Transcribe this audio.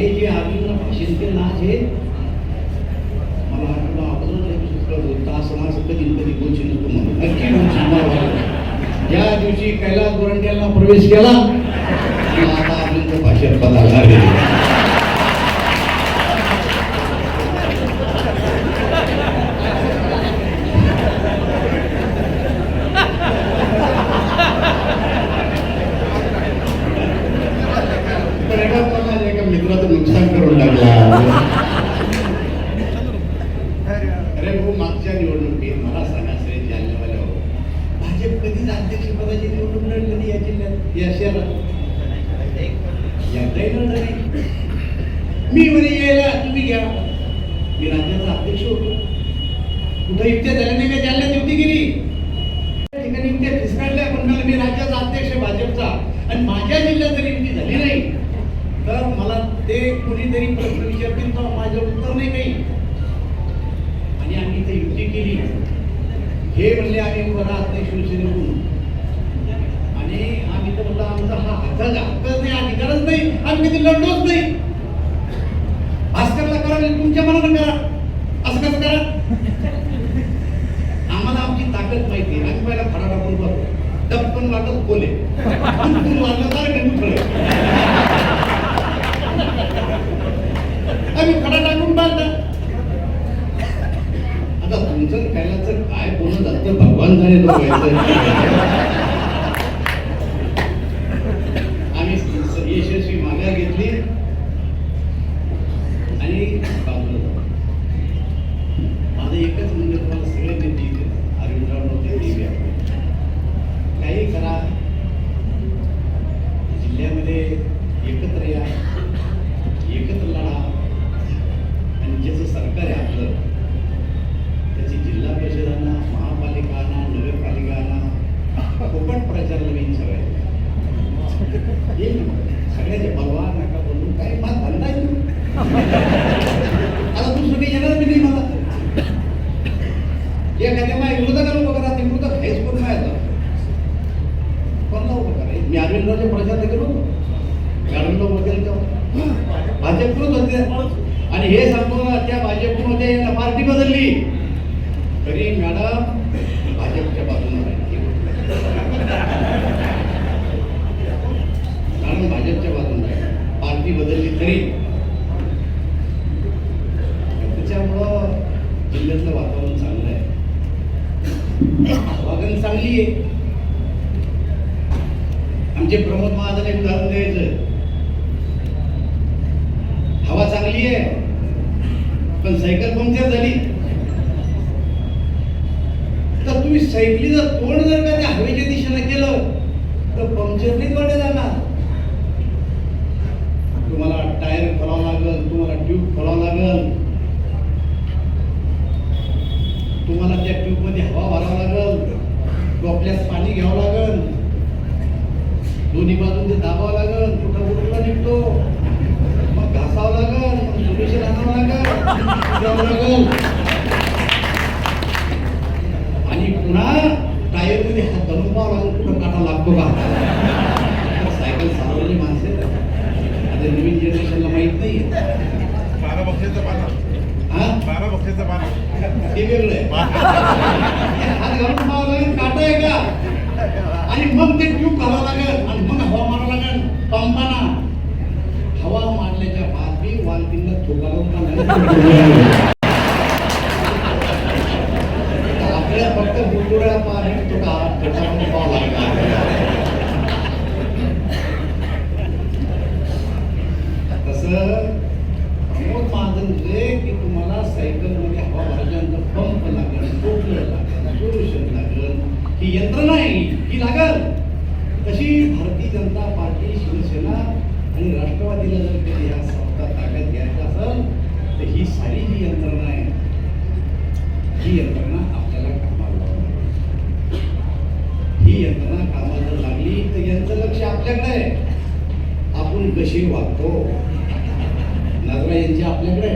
हे जे आम्ही भाषण केलं आज हे मला आठवलं अगोदर तास सूत्र कधी कधी गोची नसतो म्हणून नक्की गोची ज्या दिवशी कैलास गोरंट्याला प्रवेश केला की आता आपलं भाषण बदलणार आहे पण एका मला एका मित्राचं नुकसान अरे भाऊ मागच्या निवडणुकीत मला सांगा श्री जालन्यावाल्या हो भाजप कधीच अध्यक्षपदाची निवडणूक लढली नाही या जिल्ह्यात या शहरात. एकदाही लढलं नाही. मी म्हणे यायला तुम्ही घ्या. मी राज्याचा अध्यक्ष होतो. कुठं इतक्या झाल्या नाही का? जालन्यात युक्ती केली त्या ठिकाणी युक्त्या फिसकाडल्या पण मी राज्याचा अध्यक्ष भाजपचा. आणि माझ्या जिल्ह्यात जरी युक्ती झाली नाही तर मला ते कुणीतरी हे म्हणले आम्ही उभं राहत नाही शिवसेनेकडून आणि आम्ही तर म्हणतो आमचा हा हक्क हक्कच नाही अधिकारच नाही आम्ही कधी लढलोच नाही. भास्करला करा तुमच्या मनानं करा. असं कसं करा? आम्हाला आमची ताकद माहिती आम्ही पहिला खडा टाकून बघतो दप्पन वाटत बोले वाटत वाटलं तर कमी आम्ही खडा टाकून बांधला आता तुमचं कैलाचं काय बोलणं भगवान जाणे तो आम्ही यशस्वी माघार घेतली. आणि येईल सगळ्याचे भगवान नका बोलून काही माझा झालं नाही. आता दुसरं काही येणार बी नाही मला एखाद्या माझ्या विरोधकाला उभं करा ते विरोधक हेच करून माहिती कोणला उभं करा मी अरविंदरावच्या प्रचार गेलो अरविंद उभं केलं तेव्हा भाजपकडून होते. आणि हे सांगतो त्या भाजपमध्ये पार्टी बदलली. तरी मॅडम भाजपच्या बाजूने राहिली. मॅडम भाजपच्या बाजूने राहिली. बदलली तरी त्याच्यामुळं जिल्ह्यातलं वातावरण चांगलं आहे. वागण चांगली आहे. आमचे प्रमोद महाजन एक उदाहरण द्यायचं. हवा चांगली आहे पण सायकल पंक्चर झाली. तर तुम्ही सायकलीचं तोंड जर का त्या हवेच्या दिशेने केलं तर पंक्चर नाही वाटेल जाणार तुम्हाला टायर खोलावं लागल तुम्हाला ट्यूब खोलावं लागल. तुम्हाला त्या ट्यूबमध्ये हवा भरावं लागल. टोपल्यास पाणी घ्यावं लागल. दोन्ही बाजूने दाबावं लागल. कुठं कुठला निघतो? मग घासावं लागल. मग सोल्युशन आणावं लागल. लागल. आणि पुन्हा टायरमध्ये हात धरून पाहावं लागल कुठं काटा लागतो का? सायकल चालवलेली माणसं. आता नवीन जनरेशनला माहीत नाही बारा बक्षीचं पाना. बारा बक्षीचं पाना. ते वेगळं आहे. हात घालून पाहावं लागेल काटा आहे का? आणि मग ते ट्यूब घालावं लागेल आणि मग हवा मारावं लागेल. पंपाना हवा मारल्याच्या बाद बी वालकिनला थोकाला आपल्याला फक्त बुलबुड्या पाणी तुका तर पाहावं लागेल प्रमोद महाजन जे की तुम्हाला सायकलमध्ये हवा भरल्यानंतर पंप लागेल टोपलं लागेल सोल्युशन लागेल ही यंत्रणा आहे ही लागल तशी भारतीय जनता पार्टी शिवसेना आणि राष्ट्रवादीला जर कधी ह्या सत्ता ताकद घ्यायची असेल तर ही सारी जी यंत्रणा आहे ही यंत्रणा आपल्याला कामाला ही यंत्रणा कामाला जर लागली तर यांचं लक्ष आपल्याकडे आहे. आपण कशी वागतो? नजरा यांची आपल्याकडे